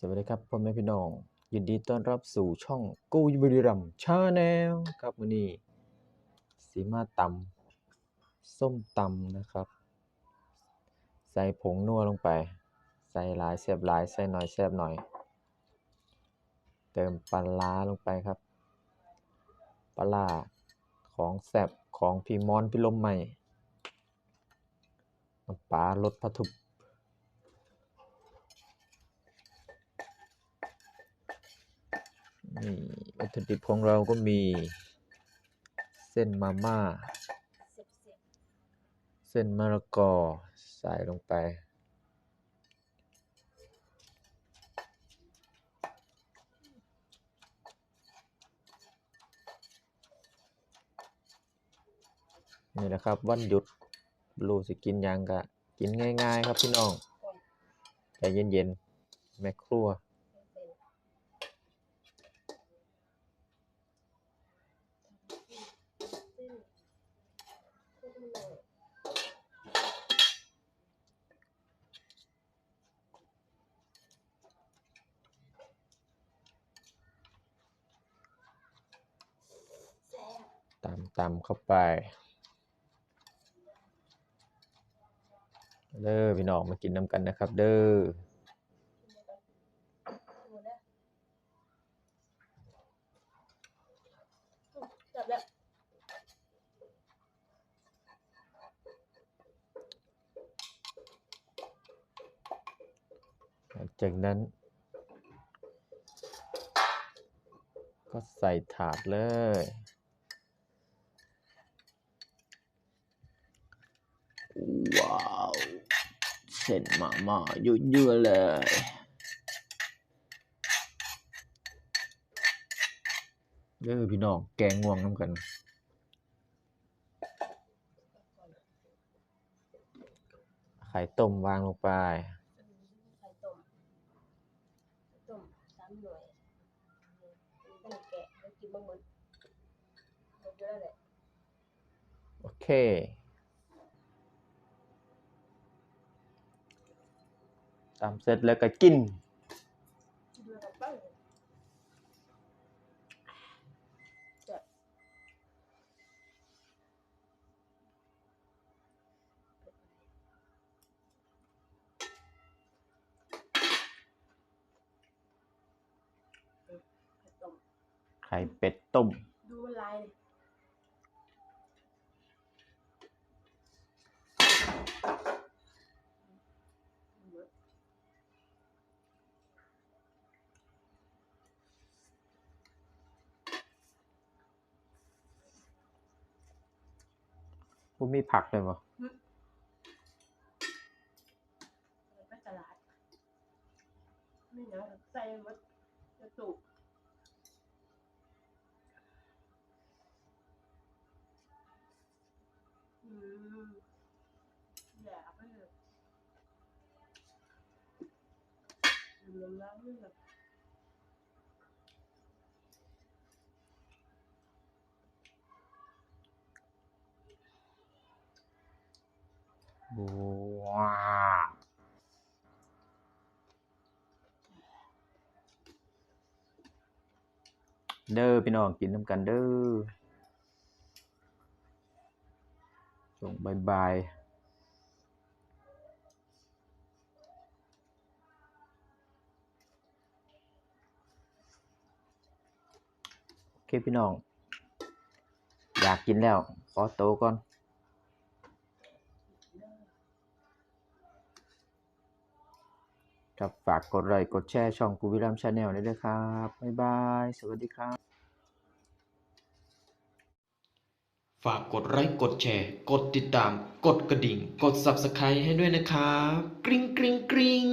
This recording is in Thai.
สวัสดีครับพ่อแม่พี่น้อง ยินดีต้อนรับสู่ช่องกูบุรีรัมชาแนลครับวันนี้สีมาตำส้มตำนะครับ ใส่ผงนัวลงไป ใส่หลายแซบหลายใส่หน่อยแซบหน่อย เติมปลาร้าลงไปครับปลาร้าของแซบของพี่มอนพี่ลมใหม่ปลารสพะทุบ นี่วัตถุดิบของเราก็มี เส้นมาม่า เส้นมะละกอใส่ลงไป นี่แหละครับ วันหยุดรู้สิกินยังกะ กินง่าย ๆ ครับพี่น้องใจเย็น ๆ แม่ครัว ตำตำเข้าไป เด้อพี่น้องมากินน้ำกันนะครับ เด้อจับแล้ว หลัง จากนั้น ก็ใส่ถาดเลย ว้าว เส้นมาม่าเยอะๆเลยเด้อพี่น้อง แกงง่วงน้ำกันไข่ต้มวางลงไป ไข่ต้มไข่ต้มสามหน่วยตั้งแกะแล้วกิ นบะหมี่หมดเยอะเลยโอเค ตามเสร็จแล้วก็กิน ดูกับปั้งจับไข่ต้ม ไข่เป็ดต้ม ดูมันลายดิหมดบ่มีผักเลยบ่ไปตลาดไม่เหนียวใส่หมดกระตุก ดูน้ำล้างมือแบบว้าเด้อพี่น้องกินน้ำกันเด้อช่งบายๆโอ เคพี่น้อง อยากกินแล้ว ขอโตก่อนครับฝากกดไลค์กดแชร์ช่องกูวิรัมชาแนลด้วยครับ บ๊ายบาย สวัสดีครับ ฝากกดไลค์กดแชร์ กดติดตาม กดกระดิ่ง กด Subscribe ให้ด้วยนะครับ กริ๊งกริ๊งกริ๊ง